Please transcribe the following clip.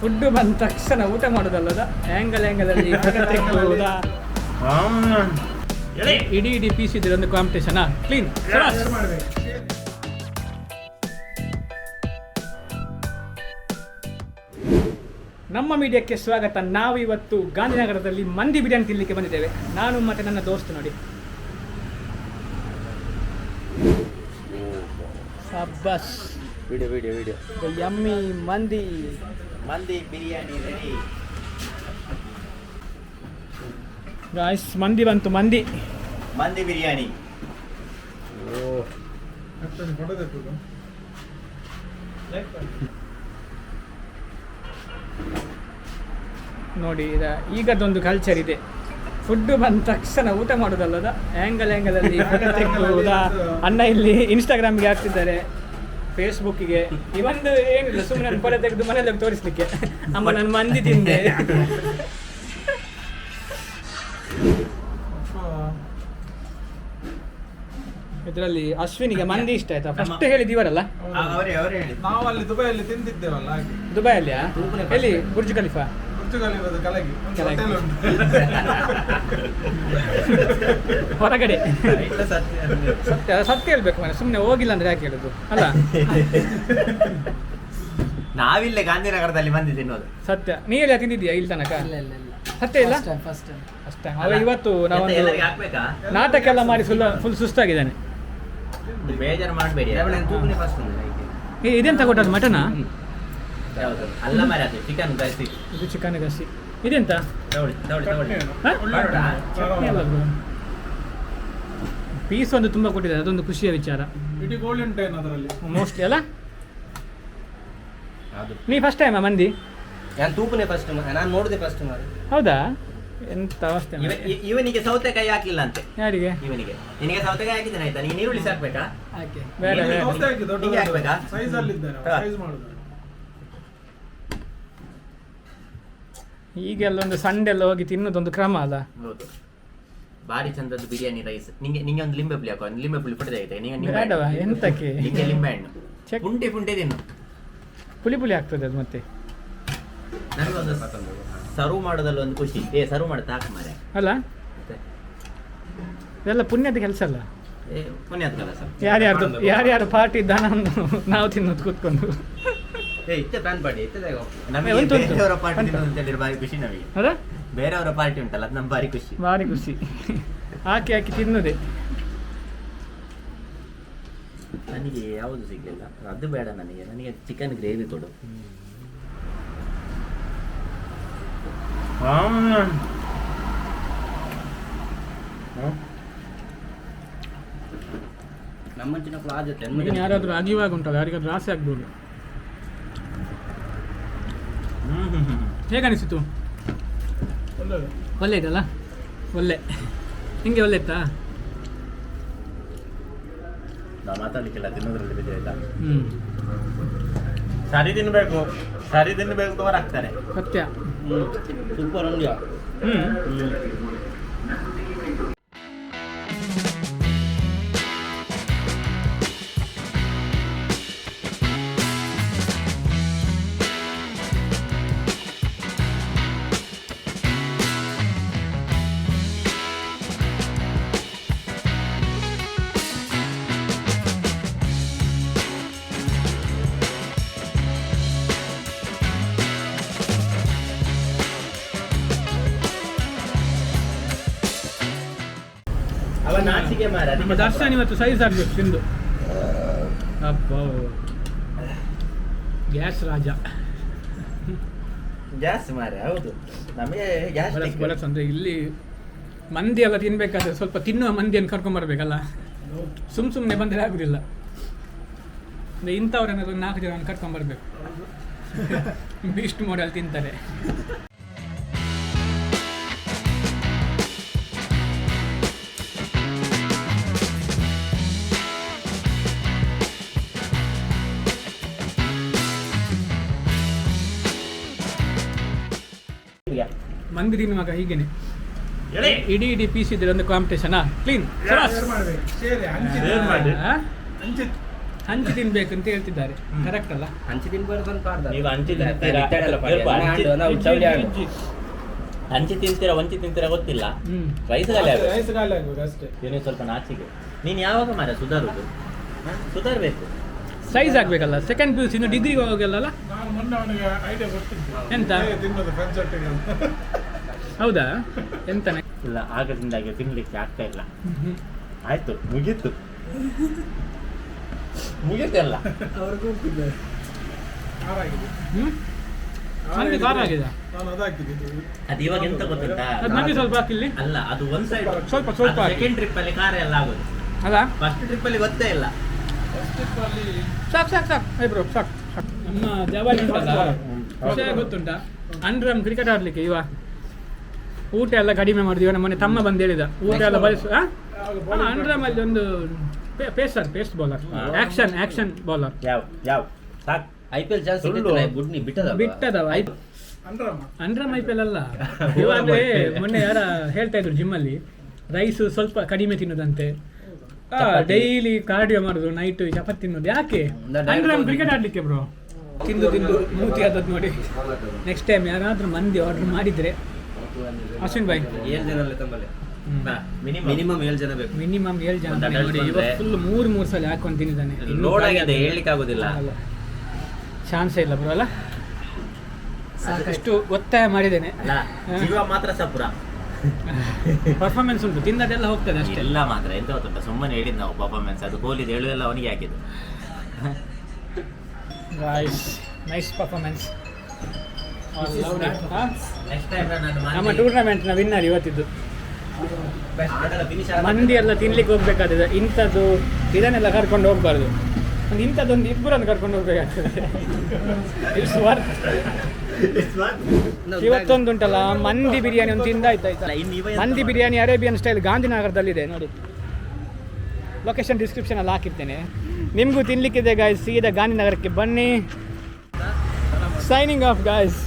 Food ಬಂದ ತಕ್ಷಣ ಊಟ ಮಾಡೋದಲ್ಲದ ಆ್ಯಂಗಲ್ ಆ್ಯಂಗಲಲ್ಲಿ ತೆಗೆದುವುದಾ ಇಡೀ ಇಡೀ ಪೀಸ್ ಇದ್ರೆ ಒಂದು ಕಾಂಪಿಟೇಷನಾ ಕ್ಲೀನ್ ನಮ್ಮ ಮೀಡಿಯಾಕ್ಕೆ ಸ್ವಾಗತ. ನಾವು ಇವತ್ತು ಗಾಂಧಿನಗರದಲ್ಲಿ ಮಂದಿ ಬಿರಿಯಾನಿ ತಿನ್ನಲಿಕ್ಕೆ ಬಂದಿದ್ದೇವೆ. ನಾನು ಮತ್ತೆ ನನ್ನ ದೋಸ್ತು ನೋಡಿ. ಸಬ್ಬಸ್. Video video video yummy mandi mandi biryani ready guys ಮಂದಿ ಬಂತು ಮಂದಿ ಮಂದಿ ಬಿರಿಯಾನಿ ಓ ನೋಡಿ ಇದ ಈಗದೊಂದು ಕಲ್ಚರ್ ಇದೆ. ಫುಡ್ ಬಂದ ತಕ್ಷಣ ಊಟ ಮಾಡೋದಲ್ಲದ ಆ್ಯಂಗಲ್ ಆ್ಯಂಗಲಲ್ಲಿ ಅಲ್ಲಿ ಅಣ್ಣ ಇಲ್ಲಿ ಇನ್ಸ್ಟಾಗ್ರಾಮ್ಗೆ ಹಾಕ್ತಿದ್ದಾರೆ. ಫೇಸ್ಬುಕ್ಕಿಗೆ ಇವೊಂದು ಏನಿಲ್ಲ ಸುಮ್ಮನೆ ಫೋಟೋ ತೆಗೆದು ಮನೆಯಲ್ಲಿ ತೋರಿಸ್ಲಿಕ್ಕೆ. ಅಮ್ಮ ನಾನು ಮಂದಿ ತಿಂದೆ. ಇದರಲ್ಲಿ ಅಶ್ವಿನಿಗೆ ಮಂದಿ ಇಷ್ಟ ಆಯ್ತಾ? ಫಸ್ಟ್ ಹೇಳಿದ ಇವರಲ್ಲ? ಅವರೇ ಅವರೇ ಹೇಳಿ ನಾವು ಅಲ್ಲಿ ದುಬೈಯಲ್ಲಿ ತಿಂದಿದ್ದೇವಲ್ಲ ದುಬೈ ದುಬೈಯಲ್ಲಿಯಾ? ಎಲ್ಲಿ? ಬುರ್ಜ್ ಖಲೀಫಾ ಕಲಗಿ. ಕೆಳಗೆ. ಉಂಟು. ಹೊರಗಡೆ. ಇಲ್ಲ ಸತ್ಯ ಸತ್ಯ ಸತ್ಯ ಹೇಳ್ಬೇಕು ಮನೆ ಸುಮ್ಮನೆ ಹೋಗಿಲ್ಲ ಅಂದ್ರೆ ಯಾಕೆ ಹೇಳುದು? ಅಲ್ಲ? ನಾವಿಲ್ಲೇ ಗಾಂಧಿನಗರದಲ್ಲಿ ಬಂದಿದ್ದೆ ತಿನ್ನೋದು ಸತ್ಯ. ನೀ ಎಲ್ಲ ತಿಂದಿದ್ಯಾ ಇಲ್ಲಿ ತನಕ? ಇಲ್ಲ ಇಲ್ಲ ಇಲ್ಲ. ಸತ್ಯ ಇಲ್ಲ? ಫಸ್ಟ್ ಅಷ್ಟೇ ಅವ ಇವತ್ತು ಎಂತ ನಾವೊಂದು ಎಲ್ಲರಿಗೆ ಹಾಕ್ಬೇಕಾ? ನಾಟಕ ಎಲ್ಲ ಮಾಡಿ ಫುಲ್ ಫುಲ್ ಸುಸ್ತಾಗಿದ್ದಾನೆ. ಬೇಜಾರು ಮಾಡಬೇಡಿ. ಏ ಇದೆಂತ ಕೊಟ್ಟದ್ದು ಮಟನಾ? ಯಾವುದು ಅಲ್ಲ ಮರ ಅದು ಚಿಕನ್ ಗಸಿ ಇದು ಚಿಕನ್ ಗಸಿ ಇದೆಂತ? ಉಂಟು. ಚಟ್ನಿ ಅಲ್ಲ ಪೀಸ್ ಒಂದು ತುಂಬಾ ಕೊಟ್ಟಿದ್ದಾರೆ ಅದೊಂದು ಖುಷಿಯ ವಿಚಾರ. ಇಡೀ ಗೋಳಿ ಉಂಟೇನು ಅದರಲ್ಲಿ. ಮೋಸ್ಟ್ಲಿ ಅಲ್ಲ? ನೀ ಫಸ್ಟ್ ಟೈಮಾ ಮಂದಿ? ನಾನು ತೂಪನೆ ಫಸ್ಟ್ ನಾನು ನೋಡಿದೆ ಫಸ್ಟ್ ಮಾರಿ. ಹೌದಾ? ಎಂತ ಅವಸ್ಥೆ ಇವನಿಗೆ ಸೌತೆಕಾಯಿ ಹಾಕ್ಲಿಲ್ಲ ಅಂತೆ. ಯಾರಿಗೆ? ಇವನಿಗೆ. ನಿನಗೆ ಸೌತೆಕಾಯಿ ಹಾಕಿದ್ದೇನೆ ಆಯ್ತಾ? ನೀನು ಈರುಳ್ಳಿ ಸಾಕ್ಬೇಕಾ? ಹಾಕಿ ಬೇಡ ಹಾಕ್ಬೇಕಾ? ಸೈಜ್ ಅಲ್ಲಿ ಸೈಜ್ ಮಾಡುದು ಈಗೆಲ್ಲ ಒಂದು ಸಂಡೆ ಎಲ್ಲ ಹೋಗಿ ತಿನ್ನೋದೊಂದು ಕ್ರಮ ಅಲ್ಲ? ಹೌದು. ಭಾರಿ ಚಂದದ್ದು ಬಿರಿಯಾನಿ ರೈಸ್ ನಿಂಗೆ ನಿಂಗೆ ಒಂದು ಲಿಂಬೆ ಪುಳಿ ಹಾಕೋ. ಒಂದು ಲಿಂಬೆ ಪುಳಿ ಪಡೆದ ಆಯ್ತಾ ನಿಂಗೆ ನಿಂಬೆ ಬೇಡವಾ? ಎಂತಕ್ಕೆ? ನಿಂಗೆ ಲಿಂಬೆ ಹಣ್ಣು. ಚೆಕ್. ಪುಂಡೆ ಪುಂಟೆ ತಿನ್ನು. ಪುಳಿ ಪುಳಿ ಆಗ್ತದೆ ಅದು ಮತ್ತೆ. ನನಗೊಂದು ಸರ್ವ್ ಮಾಡೋದಲ್ಲ ಒಂದು ಖುಷಿ. ಏ ಸರ್ವ್ ಮಾಡುತ್ತೆ ಹಾಕು ಮಾರೆ ಅಲ್ಲ? ಇದೆಲ್ಲ ಪುಣ್ಯದ ಕೆಲಸ ಅಲ್ಲ? ಏ ಪುಣ್ಯದ ಕೆಲಸ. ಯಾರ್ಯಾರ್ದು ಯಾರ್ಯಾರು ಪಾರ್ಟಿ ಇದ್ದಾನ ನಾವು ತಿನ್ನೋದು ಕೂತ್ಕೊಂಡು. ಇತ್ತೆ ಪ್ಯಾನ್ ಪಾಡಿ ಇತ್ತೆ ನಮಗೆ ಉಂಟು, ಉಂಟು. ಬೇರೆಯವರ ಪಾರ್ಟಿ ಉಂಟು. ತಿನ್ನೋದು ಭಾರಿ ಖುಷಿ ನಮಗೆ. ಅದ? ಬೇರೆಯವರ ಪಾರ್ಟಿ ಉಂಟಲ್ಲ ಅದು ನಮ್ಗೆ ಭಾರಿ ಖುಷಿ. ಭಾರಿ ಖುಷಿ. ಹಾಕಿ ಹಾಕಿ ತಿನ್ನುದೆ? ನನಗೆ ಯಾವುದು ಸಿಗಲಿಲ್ಲ. ಅದು ಬೇಡ ನನಗೆ. ನನಗೆ ಚಿಕನ್ ಗ್ರೇವಿ ಕೊಡು. ನಮ್ಮ ಮುಂಚಿನ ಆದ್ಯತೆ ಇನ್ನು ಯಾರಾದ್ರೂ ಅಗಿವಾಗ ಉಂಟಲ್ಲ ಯಾರಿಗಾದ್ರೂ ಆಸೆ ಆಗ್ಬೋದು? ಹೇಗನಿಸಿತು ಅನಿಸಿತು ಒಳ್ಳೆ ಇದಲ್ಲ ಒಳ್ಳೆ. ಹಿಂಗೆ ಒಳ್ಳೆ ಇತ್ತಾ ನಾವು ಮಾತಾಡ್ಲಿಕ್ಕಿಲ್ಲ ತಿನ್ನೋದ್ರಲ್ಲಿ ಆಯ್ತಾ? ಹ್ಞೂ ಸರಿ ತಿನ್ಬೇಕು. ಸರಿ ತಿನ್ಬೇಕು ತೋರ್ ಹಾಕ್ತಾರೆ ಸತ್ಯ. ಸೂಪರ್ ಉಂಡ್ಯ ಹ್ಞೂ ನಮ್ಮ ದರ್ಶನ್ ಇವತ್ತು ಸೈಜ್ ಆಗ್ಬೇಕು ತಿಂದು. ಅಪ್ಪ ಗ್ಯಾಸ್ ರಾಜ. ಗ್ಯಾಸ್ ಮಾರೆ ಹೌದು. ನಮಗೆ ಗ್ಯಾಸ್ ಬಳಸ್ ಅಂದ್ರೆ ಇಲ್ಲಿ ಮಂದಿ ಎಲ್ಲ ತಿನ್ಬೇಕಾದ್ರೆ ಸ್ವಲ್ಪ ತಿನ್ನುವ ಮಂದಿಯನ್ನು ಕರ್ಕೊಂಬರ್ಬೇಕಲ್ಲ ಸುಮ್ ಸುಮ್ಮನೆ ಬಂದರೆ ಆಗುದಿಲ್ಲ. ಅಂದರೆ ಇಂಥವ್ರನ್ನ ನಾಲ್ಕು ಜನ ಕರ್ಕೊಂಬರ್ಬೇಕು ಇಷ್ಟು ಮಾಡೆಲ್ ತಿಂತಾರೆ. ಮಂದಿ ಮಗ ಹೀಗೇನೆ. ಇಡೀ ಇಡೀ ಪೀಸ್ ಇದ್ರೆ ಒಂದು ಕಾಂಪಿಟೇಷನಾ ಕ್ಲೀನ್ ಹಂಚಿ ತಿನ್ಬೇಕು ಅಂತ ಹೇಳ್ತಿದ್ದಾರೆ ಕರೆಕ್ಟ್ ಅಲ್ಲ? ಹಂಚಿ ತಿನ್ಬಾರ್ದು ಅಂತ ನೀವು ಹಂಚಿ ಹಂಚಿ- ತಿಂತೀರಾ ಒಂಚಿ ತಿಂತೀರಾ ಗೊತ್ತಿಲ್ಲ. ಹ್ಮ್. ರೈಸ್ ಗಾಲಿ ಆಗ್ಬೇಕು. ರೈಸ್ ಗಾಳಿ ಆಗ್ಬೇಕು ಅಷ್ಟೇ. ಇವನಿಗೆ ಸ್ವಲ್ಪ ನಾಚಿಗೆ ನೀನು ಯಾವಾಗ ಮಾರ ಸುಧಾರುದು? ಸುಧಾರ್ಬೇಕು. ಸೈಜ್ ಆಗಬೇಕಲ್ಲ? ಸೆಕೆಂಡ್ ಪಿ ಯು ಸಿ ಡಿಗ್ರಿಗೆ ಹೋಗಲ್ಲ ನಾನು ಮೊನ್ನೆ ಅವನಿಗೆ ಐಡಿಯಾ ಕೊಟ್ಟಿದ್ದೆ. ಎಂತ? ಹೌದಾ? ಎಂತನೆ? ಇಲ್ಲ ಆಗದಿಂದ ತಿನ್ಲಿಕ್ಕೆ ಆಗ್ತಾ ಇಲ್ಲ. ಆಯ್ತು ಮುಗೀತು. ಮುಗೀತಲ್ಲ ನನಗೆ ಖಾರ ಆಗಿದೆ ನಾನು ಅದು ಅದು ಇವಾಗ ಎಂತ ಗೊತ್ತುಂಟಾ? ಅದು ನನಗೆ ಸ್ವಲ್ಪ ಹಾಕಿಲ್ಲಿ. ಅಲ್ಲ ಅದು ಒಂದ್ ಸೈಡ್ ಸ್ವಲ್ಪ ಸ್ವಲ್ಪ. ಸೆಕೆಂಡ್ ಟ್ರಿಪ್ ಅಲ್ಲಿ ಖಾರ ಎಲ್ಲ ಆಗೋದು. ಅಲ್ಲ? ಫಸ್ಟ್ ಟ್ರಿಪ್ ಅಲ್ಲಿ ಗೊತ್ತೇ ಇಲ್ಲ. ಸಾಕು ಸಾಕು ಸಾಕು. ಏ ಬ್ರೋ ಸಾಕು ಸಾಕು. ನಮ್ಮ ಉಂಟಲ್ಲ ವಿಷಯ ಗೊತ್ತುಂಟಾ? ಅಂಡ್ರಮ್ ಕ್ರಿಕೆಟ್ ಆಡ್ಲಿಕ್ಕೆ ಇವ. ಊಟ ಎಲ್ಲ ಕಡಿಮೆ ಮಾಡಿದ್ವಿ. ನಮ್ಮನೆ ನಮ್ಮ ಮನೆ ತಮ್ಮ ಬಂದು ಹೇಳಿದ. ಊಟ ಎಲ್ಲ ಬಯಸು ಅಂಡ್ರಮ್ ಅಲ್ಲಿ ಒಂದು pacer pace bowler. Action action bowler ಯಾವ ಯಾವ? ಸಾಕ್. I P L chance. ಬುಡ್ನಿ ಬಿಟ್ಟದ ಬಿಟ್ಟದವ. ಆಯ್ತು. ಅಂಡ್ರಮ್ ಐ ಪಿ ಎಲ್ ಅಲ್ಲ. ಇವಾಗ ಮೊನ್ನೆ ಯಾರ ಹೇಳ್ತಾ ಇದ್ರು ಜಿಮ್ಮಲ್ಲಿ ರೈಸ್ ಸ್ವಲ್ಪ ಕಡಿಮೆ ತಿನ್ನೋದಂತೆ. ಡೈಲಿ ಕಾರ್ಡಿಯೋ ಮಾಡುದು ನೈಟ್ ಚಪಾತಿ ತಿನ್ನೋದು. ಯಾಕೆ? ಕ್ರಿಕೆಟ್ ಆಡ್ಲಿಕ್ಕೆ ಬ್ರೋ ತಿಂದು ತಿಂದು ಮೂತಿ ಆದದ್ದು ನೋಡಿ. ನೆಕ್ಸ್ಟ್ ಟೈಮ್ ಯಾರಾದ್ರೂ ಮಂದಿ ಆರ್ಡರ್ ಮಾಡಿದ್ರೆ ಅಶ್ವಿನ್ ಬಾಯ್ ಏಳು ಜನ ಅಲ್ಲೇ ಮಿನಿಮಮ್ ಮಿನಿಮಮ್ ಏಳು ಜನ ಬೇಕು. ಮಿನಿಮಮ್ ಏಳು ಜನ ನೋಡಿ ಇವಾಗ ಫುಲ್ ಮೂರು ಮೂರು ಸಲ ಹಾಕೊಂಡು ತಿಂದಿದ್ದಾನೆ. ಲೋಡ್ ಆಗಿದೆ ಹೇಳ್ಲಿಕ್ಕೆ ಆಗುದಿಲ್ಲ ಚಾನ್ಸೇ ಇಲ್ಲ. ಬ್ರೋ ಅಲ್ಲ. ಸಾಕಷ್ಟು ಒತ್ತಾಯ ಮಾಡಿದ್ದೇನೆ. ಅಲ್ಲ ಜೀವ ಮಾತ್ರ ಸಪುರ ಪರ್ಫಾರ್ಮೆನ್ಸ್ ಉಂಟು ತಿಂದದೆಲ್ಲ ಹೋಗ್ತದೆ ಅಷ್ಟೇ. ಎಲ್ಲ ಮಾತ್ರ ಎಂತ ಗೊತ್ತುಂಟ ಸುಮ್ಮನೆ ಹೇಳಿದ್ ನಾವು ಪರ್ಫಾರ್ಮೆನ್ಸ್ ಅದು ಕೋಲಿದ್ ಹೇಳುದೆಲ್ಲ ಅವನಿಗೆ ಹಾಕಿದ್ದು. ನೈಸ್ ನೈಸ್ ಪರ್ಫಾರ್ಮೆನ್ಸ್ ನಮ್ಮ ಟೂರ್ನಮೆಂಟ್ನ ವಿನ್ನರ್ ಇವತ್ತಿದ್ದು. ಮಂದಿ ಎಲ್ಲ ತಿನ್ಲಿಕ್ಕೆ ಹೋಗ್ಬೇಕಾದ್ರೆ ಇಂಥದ್ದು ಇದನ್ನೆಲ್ಲ ಕರ್ಕೊಂಡು ಹೋಗ್ಬಾರ್ದು. ಒಂದು ಇಂಥದ್ದೊಂದು ಇಬ್ಬರನ್ನು ಕರ್ಕೊಂಡು ಹೋಗ್ಬೇಕಾಗ್ತದೆ. ಇಟ್ಸ್ ವರ್ಕ್ ಇವತ್ತೊಂದು ಉಂಟಲ್ಲ ಮಂದಿ ಬಿರಿಯಾನಿ ಒಂದು ತಿಂದ ಆಯ್ತಾ ಇನ್ನು ಇವ ಮಂದಿ ಬಿರಿಯಾನಿ ಅರೇಬಿಯನ್ ಸ್ಟೈಲ್ ಗಾಂಧಿನಗರದಲ್ಲಿದೆ ನೋಡಿ. ಲೊಕೇಶನ್ ಡಿಸ್ಕ್ರಿಪ್ಷನ್ ಅಲ್ಲಿ ಹಾಕಿರ್ತೇನೆ. ನಿಮಗೂ ತಿನ್ಲಿಕ್ಕಿದೆ ಗಾಯ್ಸ್ ಸೀದಾ ಗಾಂಧಿನಗರಕ್ಕೆ ಬನ್ನಿ. Signing off guys